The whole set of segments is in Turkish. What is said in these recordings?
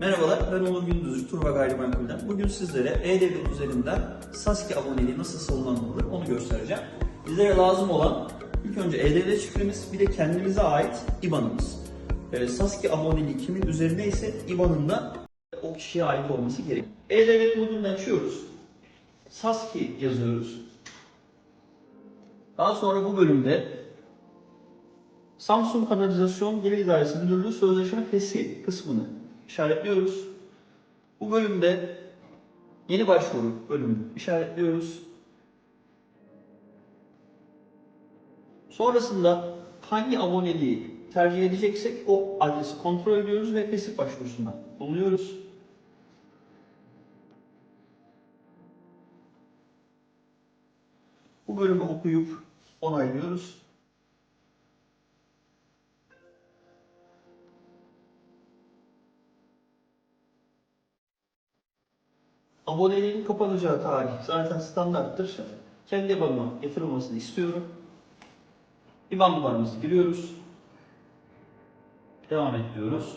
Merhabalar, ben Onur Gündüzcü, Turba Gayrimenkul'den. Bugün sizlere E-Devlet üzerinden Sasuke aboneliği nasıl sonlandırılır onu göstereceğim. Bizlere lazım olan ilk önce E-Devlet şifremiz, bir de kendimize ait IBAN'ımız. Ee, Sasuke aboneliği kimin üzerinde ise IBAN'ın da o kişiye ait olması gerekiyor. E-Devlet modülünü açıyoruz. Sasuke yazıyoruz. Daha sonra bu bölümde Samsung Kanalizasyon Gelir İdaresi Müdürlüğü Sözleşme Fesih kısmını işaretliyoruz. Bu bölümde yeni başvuru bölümünü işaretliyoruz. Sonrasında hangi aboneliği tercih edeceksek o adresi kontrol ediyoruz ve fesih başvurusunda bulunuyoruz. Bu bölümü okuyup onaylıyoruz. Aboneliğin kapanacağı tarih zaten standarttır. Kendi IBAN'ıma yatırılmasını istiyorum. IBAN numaramızı giriyoruz. Devam et diyoruz.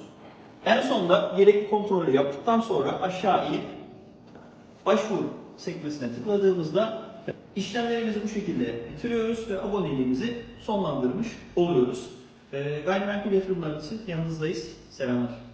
En sonunda gerekli kontrolü yaptıktan sonra aşağı inip başvur sekmesine tıkladığımızda işlemlerimizi bu şekilde bitiriyoruz ve aboneliğimizi sonlandırmış oluyoruz. Ee, gayrimenkul yatırımları için yanınızdayız. Selamlar.